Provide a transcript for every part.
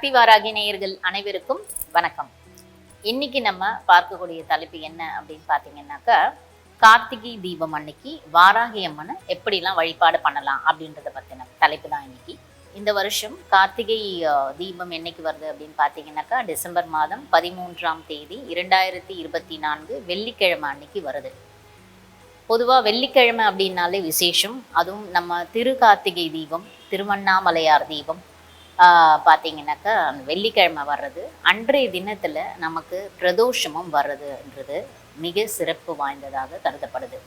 சக்தி வாராகி நேயர்கள் அனைவருக்கும் வணக்கம். இன்னைக்கு நம்ம பார்க்கக்கூடிய தலைப்பு என்ன அப்படின்னு பார்த்தீங்கன்னாக்கா கார்த்திகை தீபம் அன்னைக்கு வாராகி அம்மனை எப்படிலாம் வழிபாடு பண்ணலாம் அப்படின்றத பற்றின தலைப்பு தான் இன்னைக்கு. இந்த வருஷம் கார்த்திகை தீபம் என்னைக்கு வருது அப்படின்னு பார்த்தீங்கன்னாக்கா டிசம்பர் மாதம் பதிமூன்றாம் தேதி இரண்டாயிரத்தி இருபத்தி நான்கு வெள்ளிக்கிழமை அன்னைக்கு வருது. பொதுவாக வெள்ளிக்கிழமை அப்படின்னாலே விசேஷம். அதுவும் நம்ம திரு கார்த்திகை தீபம் திருவண்ணாமலையார் தீபம் பார்த்தீங்கன்னாக்கா வெள்ளிக்கிழமை வர்றது அன்றைய தினத்தில் நமக்கு பிரதோஷமும் வர்றதுன்றது மிக சிறப்பு வாய்ந்ததாக கருதப்படுது.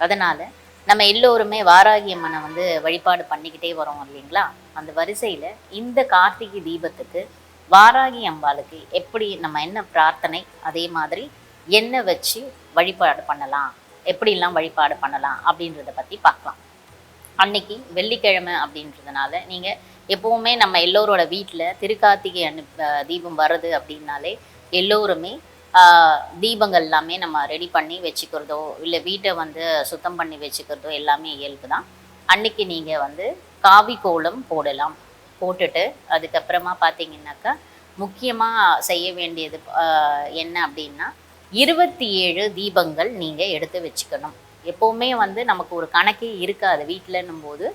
அதனால் நம்ம எல்லோருமே வாராகி அம்மனை வந்து வழிபாடு பண்ணிக்கிட்டே வரோம் இல்லைங்களா? அந்த வரிசையில் இந்த கார்த்திகை தீபத்துக்கு வாராகி அம்பாளுக்கு எப்படி நம்ம என்ன பிரார்த்தனை அதே மாதிரி என்ன வச்சு வழிபாடு பண்ணலாம் எப்படிலாம் வழிபாடு பண்ணலாம் அப்படின்றத பற்றி பார்க்கலாம். அன்னைக்கு வெள்ளிக்கிழமை அப்படின்றதுனால நீங்கள் எப்போவுமே நம்ம எல்லோரோட வீட்டில் திருக்கார்த்திகை அனு தீபம் வருது அப்படின்னாலே எல்லோருமே தீபங்கள் எல்லாமே நம்ம ரெடி பண்ணி வச்சுக்கிறதோ இல்லை வீட்டை வந்து சுத்தம் பண்ணி வச்சுக்கிறதோ எல்லாமே இயல்பு தான். அன்னைக்கு நீங்கள் வந்து காவி கோலம் போடலாம். போட்டுட்டு அதுக்கப்புறமா பார்த்தீங்கன்னாக்கா முக்கியமாக செய்ய வேண்டியது என்ன அப்படின்னா இருபத்தி ஏழு தீபங்கள் நீங்கள் எடுத்து வச்சுக்கணும். எப்போவுமே வந்து நமக்கு ஒரு கணக்கே இருக்காது வீட்டிலன்னும் போது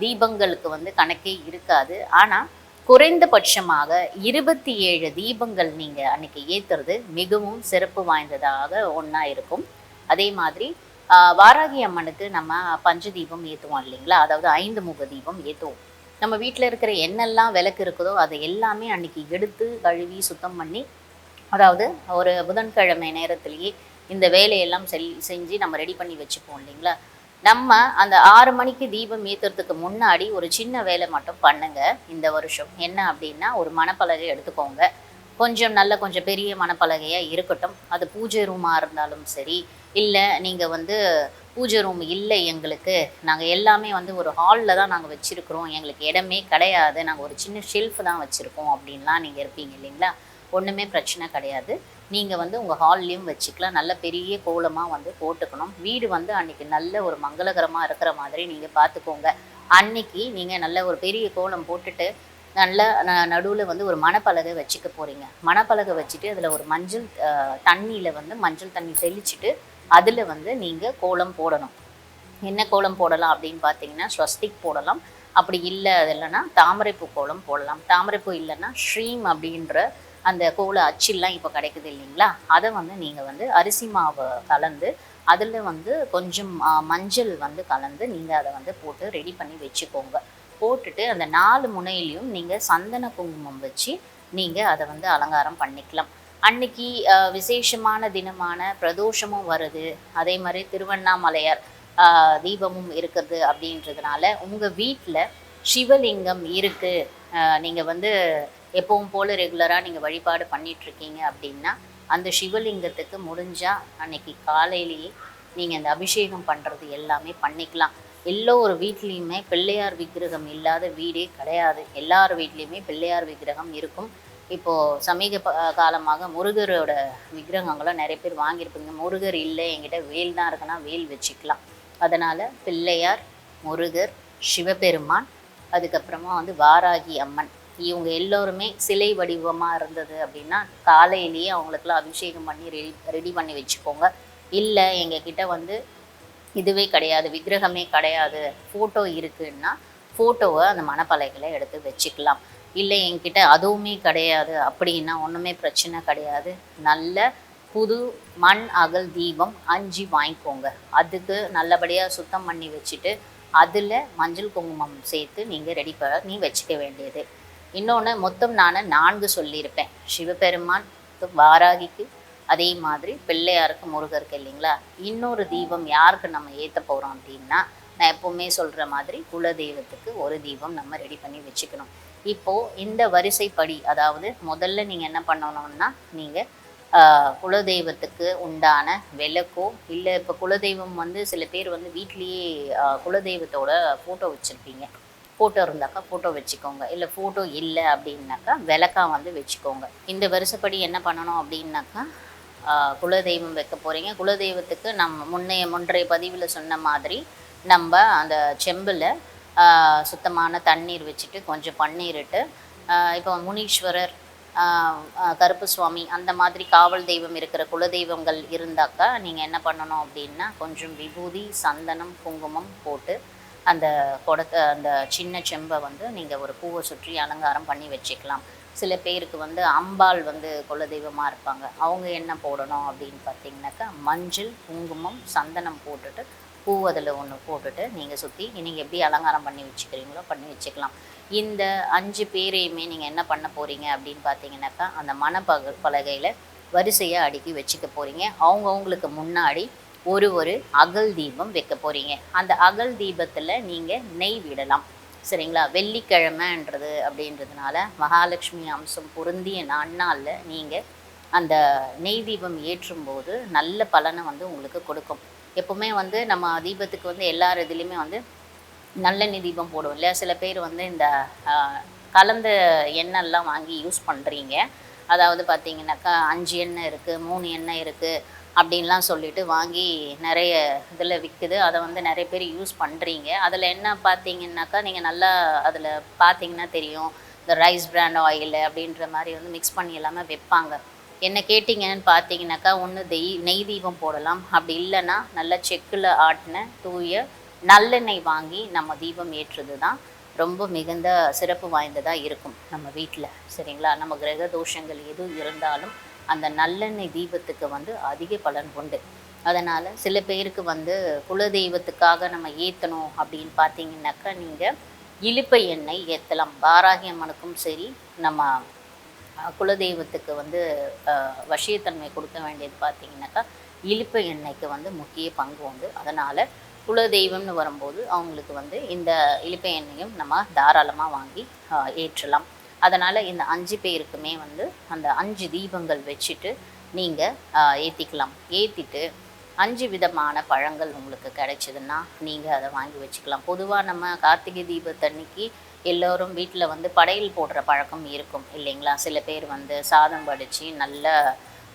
தீபங்களுக்கு வந்து கணக்கே இருக்காது. ஆனால் குறைந்தபட்சமாக இருபத்தி ஏழு தீபங்கள் நீங்கள் அன்னைக்கு ஏற்றுறது மிகவும் சிறப்பு வாய்ந்ததாக ஒன்றா இருக்கும். அதே மாதிரி ஆஹ், வாராகி அம்மனுக்கு நம்ம பஞ்ச தீபம் ஏற்றுவோம் இல்லைங்களா? அதாவது ஐந்து முக தீபம் ஏற்றுவோம் நம்ம வீட்டில் இருக்கிற என்னெல்லாம் விளக்கு இருக்குதோ அதை எல்லாமே அன்னைக்கு எடுத்து கழுவி சுத்தம் பண்ணி அதாவது ஒரு புதன்கிழமை நேரத்திலேயே இந்த வேலையெல்லாம் செல் செஞ்சு நம்ம ரெடி பண்ணி வச்சுப்போம் இல்லைங்களா? நம்ம அந்த ஆறு மணிக்கு தீபம் ஏற்றுறதுக்கு முன்னாடி ஒரு சின்ன வேலை மட்டும் பண்ணுங்க இந்த வருஷம். என்ன அப்படின்னா ஒரு மணப்பலகை எடுத்துக்கோங்க. கொஞ்சம் நல்ல கொஞ்சம் பெரிய மணப்பலகையாக இருக்கட்டும். அது பூஜை ரூமாக இருந்தாலும் சரி இல்லை நீங்கள் வந்து பூஜை ரூம் இல்லை எங்களுக்கு. நாங்கள் எல்லாமே வந்து ஒரு ஹாலில் தான் நாங்கள் வச்சுருக்குறோம். எங்களுக்கு இடமே கிடையாது. நாங்கள் ஒரு சின்ன ஷெல்ஃப் தான் வச்சுருக்கோம் அப்படின்லாம் நீங்கள் இருப்பீங்க இல்லைங்களா? ஒன்றுமே பிரச்சனை கிடையாது. நீங்கள் வந்து உங்கள் ஹால்லையும் வச்சுக்கலாம். நல்ல பெரிய கோலமாக வந்து போட்டுக்கணும். வீடு வந்து அன்றைக்கி நல்ல ஒரு மங்களகரமாக இருக்கிற மாதிரி நீங்கள் பார்த்துக்கோங்க அன்னைக்கு நீங்கள் நல்ல ஒரு பெரிய கோலம் போட்டுட்டு நல்ல நடுவில் வந்து ஒரு மணப்பலகை வச்சுக்க போகிறீங்க மணப்பலகை வச்சுட்டு அதில் ஒரு மஞ்சள் தண்ணியில் வந்து மஞ்சள் தண்ணி தெளிச்சுட்டு அதில் வந்து நீங்கள் கோலம் போடணும். என்ன கோலம் போடலாம் அப்படின்னு பார்த்தீங்கன்னா ஸ்வஸ்திக் போடலாம். அப்படி இல்லை அது இல்லைன்னா தாமரைப்பூ கோலம் போடலாம். தாமரைப்பூ இல்லைன்னா ஸ்ரீம் அப்படின்ற அந்த கோல அச்சில்லாம் இப்போ கிடைக்குது இல்லைங்களா? அதை வந்து நீங்கள் வந்து அரிசி மாவு கலந்து அதில் வந்து கொஞ்சம் மஞ்சள் வந்து கலந்து நீங்கள் அதை வந்து போட்டு ரெடி பண்ணி வச்சுக்கோங்க. போட்டுட்டு அந்த நாலு முனையிலையும் நீங்கள் சந்தன குங்குமம் வச்சு நீங்கள் அதை வந்து அலங்காரம் பண்ணிக்கலாம். அன்னைக்கு விசேஷமான தினமான பிரதோஷமும் வருது. அதே மாதிரி திருவண்ணாமலையார் தீபமும் இருக்குது அப்படின்றதுனால உங்கள் வீட்டில் சிவலிங்கம் இருக்குது நீங்கள் வந்து எப்பவும் போல் ரெகுலராக நீங்கள் வழிபாடு பண்ணிகிட்ருக்கீங்க அப்படின்னா அந்த சிவலிங்கத்துக்கு முடிஞ்சால் அன்னைக்கு காலையிலேயே நீங்கள் அந்த அபிஷேகம் பண்ணுறது எல்லாமே பண்ணிக்கலாம். எல்லோரு வீட்லேயுமே பிள்ளையார் விக்கிரகம் இல்லாத வீடே கிடையாது. எல்லார் வீட்லேயுமே பிள்ளையார் விக்கிரகம் இருக்கும். இப்போது சமீப ப- காலமாக முருகரோட விக்கிரகங்களும் நிறைய பேர் வாங்கியிருப்பீங்க. முருகர் இல்லை என்கிட்ட வேல் தான் இருக்குன்னா வேல் வச்சுக்கலாம். அதனால் பிள்ளையார் முருகர் சிவபெருமான் அதுக்கப்புறமா வந்து வாராகி அம்மன். இவங்க எல்லோருமே சிலை வடிவமாக இருந்தது அப்படின்னா காலையிலேயே அவங்களுக்குலாம் அபிஷேகம் பண்ணி ரெடி ரெடி பண்ணி வச்சுக்கோங்க. இல்லை எங்ககிட்ட வந்து இதுவே கிடையாது விக்கிரகமே கிடையாது ஃபோட்டோ இருக்குன்னா ஃபோட்டோவை அந்த மணப்பலைகளை எடுத்து வச்சுக்கலாம். இல்லை என்கிட்ட அதுவுமே கிடையாது அப்படின்னா ஒன்றுமே பிரச்சனை கிடையாது. நல்ல புது மண் அகல் தீபம் அஞ்சு வாங்கிக்கோங்க. அதுக்கு நல்லபடியாக சுத்தம் பண்ணி வச்சுட்டு அதில் மஞ்சள் குங்குமம் சேர்த்து நீங்கள் ரெடி பண்ணி வச்சுக்க வேண்டியது. இன்னொன்று மொத்தம் நான் நான்கு சொல்லியிருப்பேன். சிவபெருமான் வாராகிக்கு அதே மாதிரி பிள்ளையாருக்கு முருகருக்கு இல்லைங்களா? இன்னொரு தீபம் யாருக்கு நம்ம ஏற்ற போகிறோம் அப்படின்னா நான் எப்போவுமே சொல்கிற மாதிரி குலதெய்வத்துக்கு ஒரு தீபம் நம்ம ரெடி பண்ணி வச்சுக்கணும். இப்போது இந்த வரிசைப்படி அதாவது முதல்ல நீங்கள் என்ன பண்ணணும்னா நீங்கள் குலதெய்வத்துக்கு உண்டான விளக்கோ இல்லை இப்போ குலதெய்வம் வந்து சில பேர் வந்து வீட்லேயே குலதெய்வத்தோட ஃபோட்டோ வச்சுருப்பீங்க. ஃபோட்டோ இருந்தாக்கா ஃபோட்டோ வச்சுக்கோங்க. இல்லை ஃபோட்டோ இல்லை அப்படின்னாக்கா விளக்கா வந்து வச்சுக்கோங்க. இந்த வருஷப்படி என்ன பண்ணணும் அப்படின்னாக்கா குலதெய்வம் வைக்க போகிறீங்க குலதெய்வத்துக்கு நம்ம முன்னைய முன்றைய பதிவில் சொன்ன மாதிரி நம்ம அந்த செம்பில் சுத்தமான தண்ணீர் வச்சுட்டு கொஞ்சம் பண்ணீரிட்டு இப்போ முனீஸ்வரர் கருப்பு சுவாமி அந்த மாதிரி காவல் தெய்வம் இருக்கிற குலதெய்வங்கள் இருந்தாக்கா நீங்கள் என்ன பண்ணணும் அப்படின்னா கொஞ்சம் விபூதி சந்தனம் குங்குமம் போட்டு அந்த குடத்த அந்த சின்ன செம்பை வந்து நீங்கள் ஒரு பூவை சுற்றி அலங்காரம் பண்ணி வச்சுக்கலாம். சில பேருக்கு வந்து அம்பாள் வந்து குலதெய்வமாக இருப்பாங்க. அவங்க என்ன போடணும் அப்படின்னு பார்த்தீங்கன்னாக்கா மஞ்சள் குங்குமம் சந்தனம் போட்டுட்டு பூ அதில் ஒன்று போட்டுட்டு நீங்கள் சுற்றி நீங்கள் எப்படி அலங்காரம் பண்ணி வச்சுக்கிறீங்களோ பண்ணி வச்சுக்கலாம். இந்த அஞ்சு பேரையுமே நீங்கள் என்ன பண்ண போகிறீங்க அப்படின்னு பார்த்தீங்கன்னாக்கா அந்த மணப்பக பலகையில் வரிசையாக அடுக்கி வச்சுக்க போகிறீங்க அவங்கவுங்களுக்கு முன்னாடி ஒரு ஒரு அகல் தீபம் வைக்க போகிறீங்க அந்த அகல் தீபத்தில் நீங்கள் நெய் விடலாம். சரிங்களா? வெள்ளிக்கிழமைன்றது அப்படின்றதுனால மகாலட்சுமி அம்சம் பொருந்திய நாளில் நீங்கள் அந்த நெய் தீபம் ஏற்றும்போது நல்ல பலனை வந்து உங்களுக்கு கொடுக்கும். எப்பவுமே வந்து நம்ம தீபத்துக்கு வந்து எல்லார் இதுலேயுமே வந்து நல்லெண்ணெய் தீபம் போடுவோம் இல்லையா? சில பேர் வந்து இந்த கலந்த எண்ணெய்லாம் வாங்கி யூஸ் பண்ணுறீங்க அதாவது பார்த்தீங்கன்னாக்கா அஞ்சு எண்ணெய் இருக்குது மூணு எண்ணெய் இருக்குது அப்படின்லாம் சொல்லிட்டு வாங்கி நிறைய இதில் விற்குது அதை வந்து நிறைய பேர் யூஸ் பண்ணுறீங்க அதில் என்ன பார்த்தீங்கன்னாக்கா நீங்கள் நல்லா அதில் பார்த்தீங்கன்னா தெரியும். இந்த ரைஸ் பிராண்ட் ஆயில் அப்படின்ற மாதிரி வந்து மிக்ஸ் பண்ணி எல்லாமே வைப்பாங்க என்ன கேட்டிங்கன்னு பார்த்தீங்கன்னாக்கா ஒன்று தெய் நெய் தீபம் போடலாம். அப்படி இல்லைன்னா நல்ல செக்கில் ஆட்டின தூய நல்லெண்ணெய் வாங்கி நம்ம தீபம் ஏற்றுறது தான் ரொம்ப மிகுந்த சிறப்பு வாய்ந்ததாக இருக்கும் நம்ம வீட்டில். சரிங்களா? நம்ம கிரக தோஷங்கள் எது இருந்தாலும் அந்த நல்லெண்ணெய் தீபத்துக்கு வந்து அதிக பலன் உண்டு. அதனால் சில பேருக்கு வந்து குலதெய்வத்துக்காக நம்ம ஏற்றணும் அப்படின்னு பார்த்தீங்கன்னாக்கா நீங்கள் இலுப்பை எண்ணெய் ஏற்றலாம் பாராகி அம்மனுக்கும் சரி நம்ம குலதெய்வத்துக்கு வந்து வசியத்தன்மை கொடுக்க வேண்டியது பார்த்தீங்கன்னாக்கா இலுப்பை எண்ணெய்க்கு வந்து முக்கிய பங்கு உண்டு. அதனால் குலதெய்வம்னு வரும்போது அவங்களுக்கு வந்து இந்த இலுப்பை எண்ணெயும் நம்ம தாராளமாக வாங்கி ஏற்றலாம். அதனால் இந்த அஞ்சு பேருக்குமே வந்து அந்த அஞ்சு தீபங்கள் வச்சுட்டு நீங்கள் ஏற்றிக்கலாம் ஏற்றிட்டு அஞ்சு விதமான பழங்கள் உங்களுக்கு கிடைச்சதுன்னா நீங்கள் அதை வாங்கி வச்சுக்கலாம். பொதுவாக நம்ம கார்த்திகை தீபத்தன்னைக்கு எல்லோரும் வீட்டில் வந்து படையல் போடுற பழக்கம் இருக்கும் இல்லைங்களா? சில பேர் வந்து சாதம் வடித்து நல்ல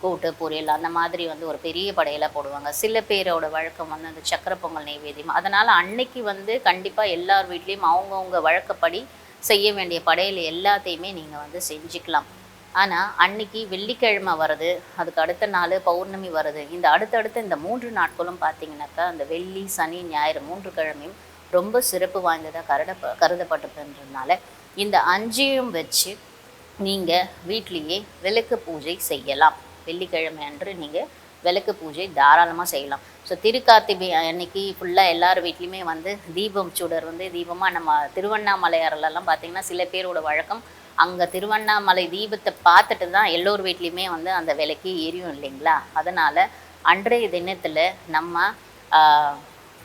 கூட்டு பொரியல் அந்த மாதிரி வந்து ஒரு பெரிய படையலாக போடுவாங்க. சில பேரோட வழக்கம் வந்து அந்த சக்கரை பொங்கல் நைவேத்தியம். அதனால் அன்னைக்கு வந்து கண்டிப்பாக எல்லார் வீட்லேயும் அவங்கவுங்க வழக்கப்படி செய்ய வேண்டிய படையில் எல்லாத்தையுமே நீங்கள் வந்து செஞ்சுக்கலாம். ஆனால் அன்னைக்கு வெள்ளிக்கிழமை வருது அதுக்கு அடுத்த நாள் பௌர்ணமி வருது இந்த அடுத்தடுத்த இந்த மூன்று நாட்களும் பார்த்தீங்கன்னாக்கா அந்த வெள்ளி சனி ஞாயிறு மூன்று கிழமையும் ரொம்ப சிறப்பு வாய்ந்ததாக கருடப்ப கருதப்பட்டதுன்றதுனால இந்த அஞ்சையும் வச்சு நீங்கள் வீட்லேயே விளக்கு பூஜை செய்யலாம். வெள்ளிக்கிழமை அன்று நீங்கள் விளக்கு பூஜை தாராளமாக செய்யலாம். ஸோ திருக்கார்த்திகை அன்னைக்கு ஃபுல்லாக எல்லார் வீட்லேயுமே வந்து தீபம் சுடர் வந்து தீபமாக நம்ம திருவண்ணாமலையாரிலலாம் பார்த்திங்கன்னா சில பேரோட வழக்கம் அங்கே திருவண்ணாமலை தீபத்தை பார்த்துட்டு தான் எல்லோர் வீட்லேயுமே வந்து அந்த விலைக்கு எரியும் இல்லைங்களா? அதனால் அன்றைய தினத்தில் நம்ம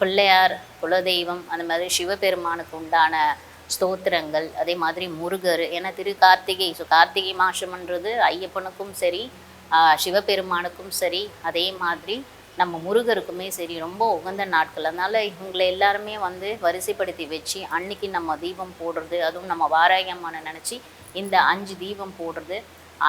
பிள்ளையார் குலதெய்வம் அந்த மாதிரி சிவபெருமானுக்கு உண்டான ஸ்தோத்திரங்கள் அதே மாதிரி முருகர் ஏன்னா திரு கார்த்திகை ஸோ கார்த்திகை மாசம்ன்றது ஐயப்பனுக்கும் சரி சிவபெருமானுக்கும் சரி அதே மாதிரி நம்ம முருகருக்குமே சரி ரொம்ப உகந்த நாட்கள். அதனால் இவங்களை எல்லாருமே வந்து வரிசைப்படுத்தி வச்சு அன்னைக்கு நம்ம தீபம் போடுறது அதுவும் நம்ம வாராயமான நினச்சி இந்த அஞ்சு தீபம் போடுறது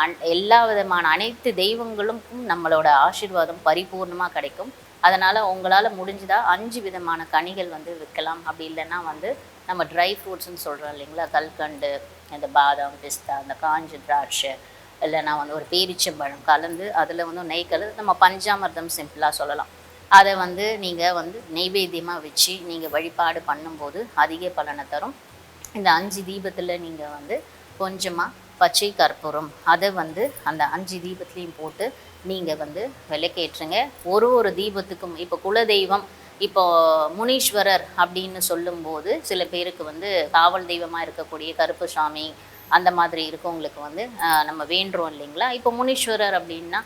அன் எல்லா விதமான அனைத்து தெய்வங்களுக்கும் நம்மளோட ஆசீர்வாதம் பரிபூர்ணமாக கிடைக்கும். அதனால் உங்களால் முடிஞ்சதா அஞ்சு விதமான கனிகள் வந்து விற்கலாம். அப்படி இல்லைன்னா வந்து நம்ம ட்ரை ஃப்ரூட்ஸ்ன்னு சொல்கிறோம் இல்லைங்களா? கல்கண்டு இந்த பாதாம் பிஸ்தா இந்த காஞ்ச திராட்சை இல்லைன்னா வந்து ஒரு பேரிச்சம்பழம் கலந்து அதில் வந்து நெய் கலந்து நம்ம பஞ்சாமிர்தம் சிம்பிளாக சொல்லலாம். அதை வந்து நீங்கள் வந்து நெய்வேத்தியமாக வச்சு நீங்கள் வழிபாடு பண்ணும்போது அதிக பலனை தரும். இந்த அஞ்சு தீபத்தில் நீங்கள் வந்து கொஞ்சமாக பச்சை கற்பூரம் அதை வந்து அந்த அஞ்சு தீபத்துலேயும் போட்டு நீங்கள் வந்து விளக்கேற்றுங்க. ஒரு ஒரு தீபத்துக்கும் இப்போ குலதெய்வம் இப்போ முனீஸ்வரர் அப்படின்னு சொல்லும்போது சில பேருக்கு வந்து காவல் தெய்வமாக இருக்கக்கூடிய கருப்பு சாமி அந்த மாதிரி இருக்கவங்களுக்கு வந்து நம்ம வேண்டுறோம் இல்லைங்களா? இப்போ முனீஸ்வரர் அப்படின்னா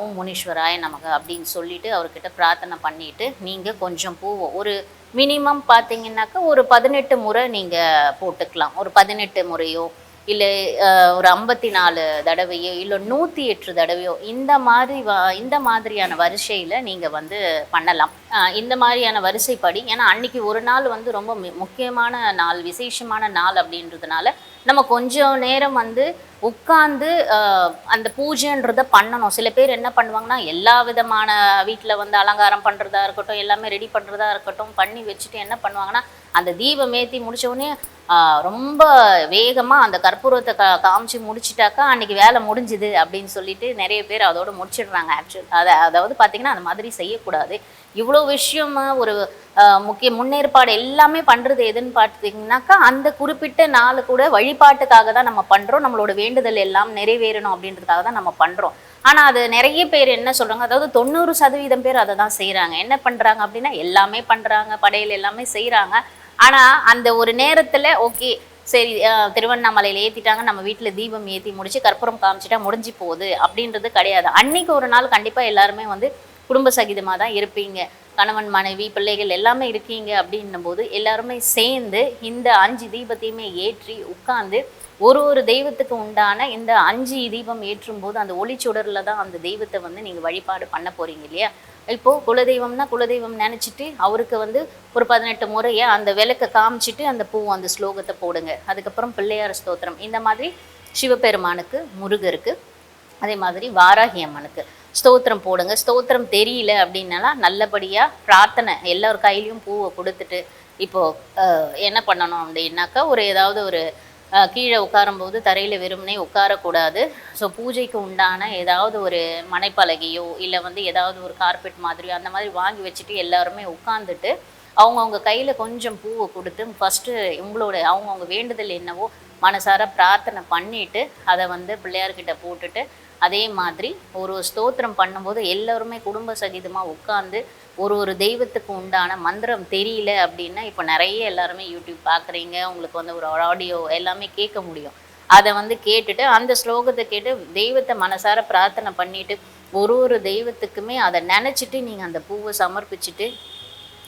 ஓம் முனீஸ்வராய நமக்கு அப்படின்னு சொல்லிட்டு அவர்கிட்ட பிரார்த்தனை பண்ணிட்டு நீங்கள் கொஞ்சம் பூவை ஒரு மினிமம் பார்த்தீங்கன்னாக்கா ஒரு பதினெட்டு முறை நீங்கள் போட்டுக்கலாம். ஒரு பதினெட்டு முறையோ இல்லை ஒரு ஐம்பத்தி நாலு தடவையோ இல்லை நூற்றி எட்டு தடவையோ இந்த மாதிரி வ இந்த மாதிரியான வரிசையில் நீங்கள் வந்து பண்ணலாம். இந்த மாதிரியான வரிசைப்படி ஏன்னா அன்னைக்கு ஒரு நாள் வந்து ரொம்ப மி- முக்கியமான நாள் விசேஷமான நாள் அப்படின்றதுனால நம்ம கொஞ்சம் நேரம் வந்து உட்காந்து அந்த பூஜைன்றதை பண்ணணும். சில பேர் என்ன பண்ணுவாங்கன்னா எல்லா விதமான வீட்டில் வந்து அலங்காரம் பண்ணுறதா இருக்கட்டும் எல்லாமே ரெடி பண்ணுறதா இருக்கட்டும் பண்ணி வச்சுட்டு என்ன பண்ணுவாங்கன்னா அந்த தீபம் ஏற்றி முடிச்ச ரொம்ப வேகமாக அந்த கற்பூரத்தை கா காமிச்சு முடிச்சிட்டாக்கா அன்றைக்கி வேலை முடிஞ்சுது அப்படின்னு சொல்லிட்டு நிறைய பேர் அதோடு முடிச்சிடுறாங்க ஆக்சுவல் அதை அதாவது பார்த்திங்கன்னா அந்த மாதிரி செய்யக்கூடாது. இவ்வளோ விஷயமா ஒரு முக்கிய முன்னேற்பாடு எல்லாமே பண்ணுறது எதுன்னு பார்த்தீங்கன்னாக்கா அந்த குறிப்பிட்ட நாள் கூட வழிபாட்டுக்காக தான் நம்ம பண்ணுறோம் நம்மளோட வேண்டுதல் எல்லாம் நிறைவேறணும் அப்படின்றதுக்காக தான் நம்ம பண்ணுறோம் ஆனால் அது நிறைய பேர் என்ன சொல்கிறாங்க அதாவது தொண்ணூறு சதவீதம் பேர் அதை தான் செய்கிறாங்க என்ன பண்ணுறாங்க அப்படின்னா எல்லாமே பண்ணுறாங்க படையில் எல்லாமே செய்கிறாங்க ஆனால் அந்த ஒரு நேரத்தில் ஓகே சரி திருவண்ணாமலையில் ஏற்றிட்டாங்க நம்ம வீட்டில் தீபம் ஏற்றி முடிச்சு கற்பூரம் காமிச்சிட்டா முடிஞ்சு போகுது அப்படின்றது கிடையாது. அன்னைக்கு ஒரு நாள் கண்டிப்பாக எல்லாருமே வந்து குடும்ப சகிதமாக தான் இருப்பீங்க. கணவன் மனைவி பிள்ளைகள் எல்லாமே இருக்கீங்க அப்படின்னும் போது எல்லாருமே சேர்ந்து இந்த அஞ்சு தீபத்தையுமே ஏற்றி உட்காந்து ஒரு ஒரு தெய்வத்துக்கு உண்டான இந்த அஞ்சு தீபம் ஏற்றும் போது அந்த ஒளிச்சுடரில் தான் அந்த தெய்வத்தை வந்து நீங்கள் வழிபாடு பண்ண போறீங்க இல்லையா? இப்போ குலதெய்வம்னா குலதெய்வம் நினச்சிட்டு அவருக்கு வந்து ஒரு பதினெட்டு முறையை அந்த விளக்கை காமிச்சிட்டு அந்த பூ அந்த ஸ்லோகத்தை போடுங்க. அதுக்கப்புறம் பிள்ளையார் ஸ்தோத்திரம். இந்த மாதிரி சிவபெருமானுக்கு முருகருக்கு அதே மாதிரி வாராகி அம்மனுக்கு. ஸ்தோத்திரம் போடுங்க. ஸ்தோத்திரம் தெரியல அப்படின்னாலாம் நல்லபடியாக பிரார்த்தனை எல்லோர் கையிலையும் பூவை கொடுத்துட்டு இப்போ என்ன பண்ணணும் அப்படின்னாக்கா ஒரு ஏதாவது ஒரு கீழே உட்காரும்போது தரையில் வெறுமனே உட்காரக்கூடாது. ஸோ பூஜைக்கு உண்டான ஏதாவது ஒரு மனைப்பலகையோ இல்லை வந்து ஏதாவது ஒரு கார்பெட் மாதிரியோ அந்த மாதிரி வாங்கி வச்சுட்டு எல்லாருமே உட்காந்துட்டு அவங்கவுங்க கையில் கொஞ்சம் பூவை கொடுத்து ஃபஸ்ட்டு உங்களோட அவங்கவுங்க வேண்டுதல் என்னவோ மனசார பிரார்த்தனை பண்ணிட்டு அதை வந்து பிள்ளையார்கிட்ட போட்டுட்டு அதே மாதிரி ஒரு ஸ்தோத்திரம் பண்ணும்போது எல்லாருமே குடும்ப சகிதமாக உட்காந்து ஒரு ஒரு தெய்வத்துக்கு உண்டான மந்திரம் தெரியல அப்படின்னா இப்போ நிறைய எல்லாருமே யூடியூப் பார்க்குறீங்க உங்களுக்கு வந்து ஒரு ஆடியோ எல்லாமே கேட்க முடியும். அதை வந்து கேட்டுட்டு அந்த ஸ்லோகத்தை கேட்டு தெய்வத்தை மனசார பிரார்த்தனை பண்ணிட்டு ஒரு ஒரு தெய்வத்துக்குமே அதை நினச்சிட்டு நீங்கள் அந்த பூவை சமர்ப்பிச்சுட்டு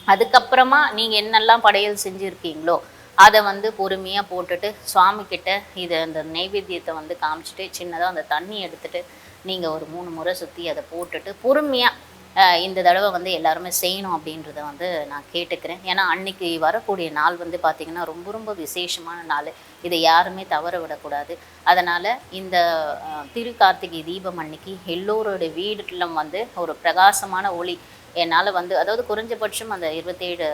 அதுக்கப்புறமா நீங்கள் என்னெல்லாம் படையல் செஞ்சுருக்கீங்களோ அதை வந்து பொறுமையாக போட்டுட்டு சுவாமிக்கிட்ட இதை அந்த நைவேத்தியத்தை வந்து காமிச்சிட்டு சின்னதாக அந்த தண்ணி எடுத்துட்டு நீங்கள் ஒரு மூணு முறை சுற்றி அதை போட்டுட்டு பொறுமையாக இந்த தடவை வந்து எல்லாருமே செய்யணும் அப்படின்றத வந்து நான் கேட்டுக்கிறேன். ஏன்னா அன்னைக்கு வரக்கூடிய நாள் வந்து பார்த்திங்கன்னா ரொம்ப ரொம்ப விசேஷமான நாள். இதை யாருமே தவற விடக்கூடாது. அதனால் இந்த திரு கார்த்திகை தீபம் அன்னைக்கு எல்லோருடைய வீட்டிலும் வந்து ஒரு பிரகாசமான ஒளி என்னால் வந்து அதாவது குறைஞ்சபட்சம் அந்த இருபத்தேழு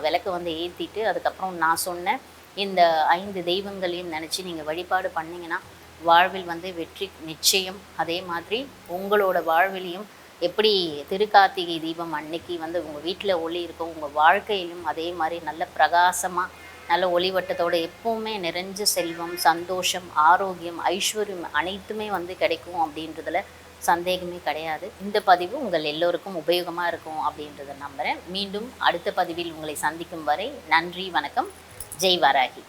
விளக்கு வந்து ஏற்றிட்டு அதுக்கப்புறம் நான் சொன்ன இந்த ஐந்து தெய்வங்களையும் நினச்சி நீங்கள் வழிபாடு பண்ணிங்கன்னா வாழ்வில் வந்து வெற்றி நிச்சயம். அதே மாதிரி உங்களோட வாழ்விலையும் எப்படி திருக்கார்த்திகை தீபம் அன்னைக்கு வந்து உங்கள் வீட்டில் ஒளி இருக்கும் உங்கள் வாழ்க்கையிலும் அதே மாதிரி நல்ல பிரகாசமாக நல்ல ஒளிவட்டத்தோடு எப்பவுமே நிறைஞ்ச செல்வம் சந்தோஷம் ஆரோக்கியம் ஐஸ்வர்யம் அனைத்துமே வந்து கிடைக்கும் அப்படின்றதுல சந்தேகமே கிடையாது. இந்த பதிவு உங்கள் எல்லோருக்கும் உபயோகமாக இருக்கும் அப்படின்றத நம்புகிறேன் மீண்டும் அடுத்த பதிவில் உங்களை சந்திக்கும் வரை நன்றி வணக்கம். ஜெய் வாராகி.